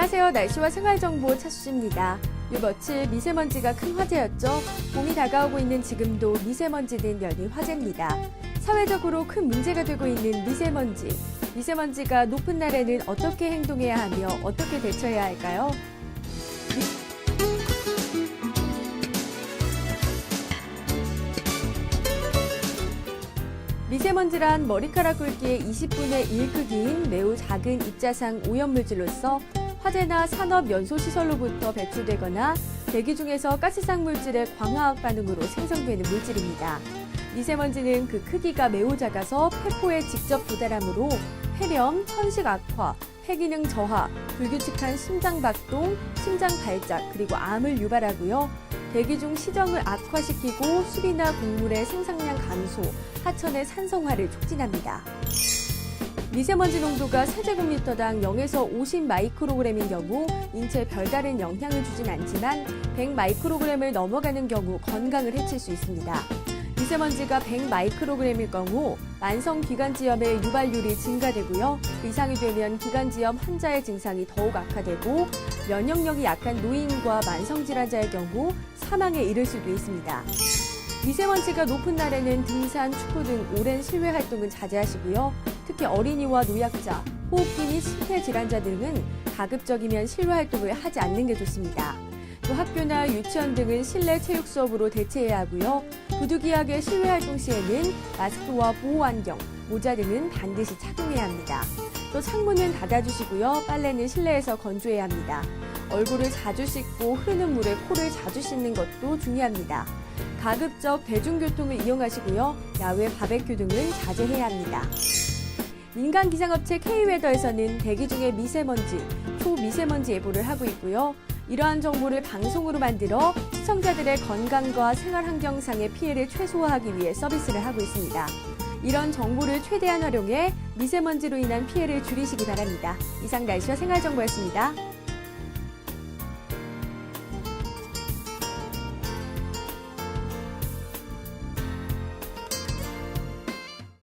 안녕하세요. 날씨와 생활정보 차수입니다. 요 며칠 미세먼지가 큰 화제였죠. 봄이 다가오고 있는 지금도 미세먼지는 여전히 화제입니다. 사회적으로 큰 문제가 되고 있는 미세먼지. 미세먼지가 높은 날에는 어떻게 행동해야 하며 어떻게 대처해야 할까요? 미세먼지란 머리카락 굵기의 20분의 1 크기인 매우 작은 입자상 오염물질로서 화재나 산업 연소 시설로부터 배출되거나 대기 중에서 가스상 물질의 광화학 반응으로 생성되는 물질입니다. 미세먼지는 그 크기가 매우 작아서 폐포에 직접 도달하므로 폐렴, 천식 악화, 폐기능 저하, 불규칙한 심장 박동, 심장 발작, 그리고 암을 유발하고요. 대기 중 시정을 악화시키고 술이나 곡물의 생산량 감소, 하천의 산성화를 촉진합니다. 미세먼지 농도가 세제곱미터당 0에서 50 마이크로그램인 경우 인체에 별다른 영향을 주진 않지만 100 마이크로그램을 넘어가는 경우 건강을 해칠 수 있습니다. 미세먼지가 100 마이크로그램일 경우 만성 기관지염의 유발률이 증가되고요. 그 이상이 되면 기관지염 환자의 증상이 더욱 악화되고 면역력이 약한 노인과 만성 질환자의 경우 사망에 이를 수도 있습니다. 미세먼지가 높은 날에는 등산, 축구 등 오랜 실외 활동은 자제하시고요. 특히 어린이와 노약자, 호흡기 및 심폐 질환자 등은 가급적이면 실외 활동을 하지 않는 게 좋습니다. 또 학교나 유치원 등은 실내 체육 수업으로 대체해야 하고요. 부득이하게 실외 활동 시에는 마스크와 보호 안경, 모자 등은 반드시 착용해야 합니다. 또 창문은 닫아주시고요. 빨래는 실내에서 건조해야 합니다. 얼굴을 자주 씻고 흐르는 물에 코를 자주 씻는 것도 중요합니다. 가급적 대중교통을 이용하시고요. 야외 바베큐 등은 자제해야 합니다. 민간 기상업체 K웨더에서는 대기 중의 미세먼지, 초미세먼지 예보를 하고 있고요. 이러한 정보를 방송으로 만들어 시청자들의 건강과 생활 환경상의 피해를 최소화하기 위해 서비스를 하고 있습니다. 이런 정보를 최대한 활용해 미세먼지로 인한 피해를 줄이시기 바랍니다. 이상 날씨와 생활정보였습니다.